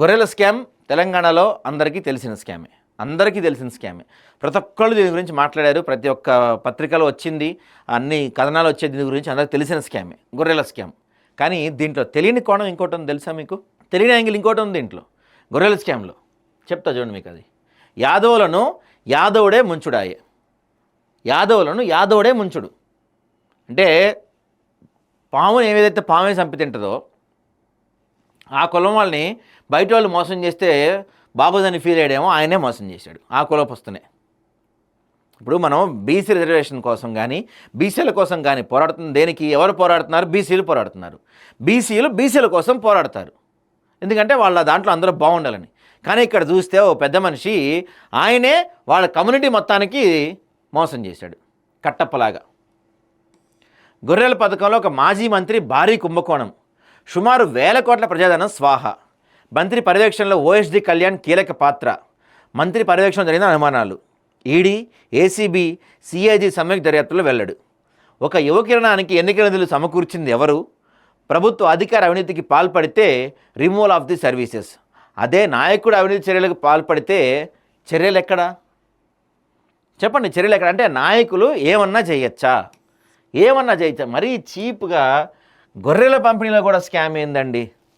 గొర్రెల స్కామ్ తెలంగాణలో అందరికీ తెలిసిన స్కామే. అందరికీ తెలిసిన స్కామే. ప్రతి ఒక్కళ్ళు దీని గురించి మాట్లాడారు ప్రతి ఒక్క పత్రికలో వచ్చింది అన్ని కథనాలు వచ్చే దీని గురించి అందరికీ తెలిసిన స్కామే గొర్రెల స్కామ్. కానీ దీంట్లో తెలియని కోణం ఇంకోటి ఉంది తెలుసా మీకు? తెలియని యాంగిల్ ఇంకోటి ఉంది దీంట్లో గొర్రెల స్కామ్లో. చెప్తా చూడండి మీకు అది. యాదవులను యాదవుడే ముంచుడాయే. యాదవులను యాదవుడే ముంచుడు. అంటే పామును ఏదైతే పామే చంపి తింటుందో ఆ కులం వాళ్ళని బయట వాళ్ళు మోసం చేస్తే బాగోదని ఫీల్ అయ్యాడేమో ఆయనే మోసం చేశాడు. ఆ కులపస్తునే. ఇప్పుడు మనం బీసీ రిజర్వేషన్ కోసం కానీ బీసీల కోసం కానీ పోరాడుతుంది దేనికి ఎవరు పోరాడుతున్నారు? బీసీలు పోరాడుతున్నారు. బీసీలు బీసీల కోసం పోరాడతారు. ఎందుకంటే వాళ్ళ దాంట్లో అందరూ బాగుండాలని. కానీ ఇక్కడ చూస్తే ఓ పెద్ద మనిషి ఆయనే వాళ్ళ కమ్యూనిటీ మొత్తానికి మోసం చేశాడు. కట్టప్పలాగా. గొర్రెల పథకంలో ఒక మాజీ మంత్రి భారీ కుంభకోణం. సుమారు వేల కోట్ల ప్రజాధనం స్వాహ. మంత్రి పర్యవేక్షణలో ఓఎస్డి కళ్యాణ్ కీలక పాత్ర. మంత్రి పర్యవేక్షణ జరిగిన అనుమానాలు. ఈడీ ఏసీబీ సిఐజీ సమ్యక్ దర్యాప్తులో వెల్లడు. ఒక యువకిరణానికి ఎన్నికల నిధులు సమకూర్చింది ఎవరు? ప్రభుత్వ అధికార అవినీతికి పాల్పడితే రిమూవల్ ఆఫ్ ది సర్వీసెస్. అదే నాయకుడు అవినీతి చర్యలకు పాల్పడితే చర్యలు ఎక్కడా? చెప్పండి చర్యలు ఎక్కడ? అంటే నాయకులు ఏమన్నా చేయొచ్చా? ఏమన్నా చేయొచ్చా? మరీ చీప్గా గొర్రెల పంపిణీలో కూడా స్కామ్ ఏందండి?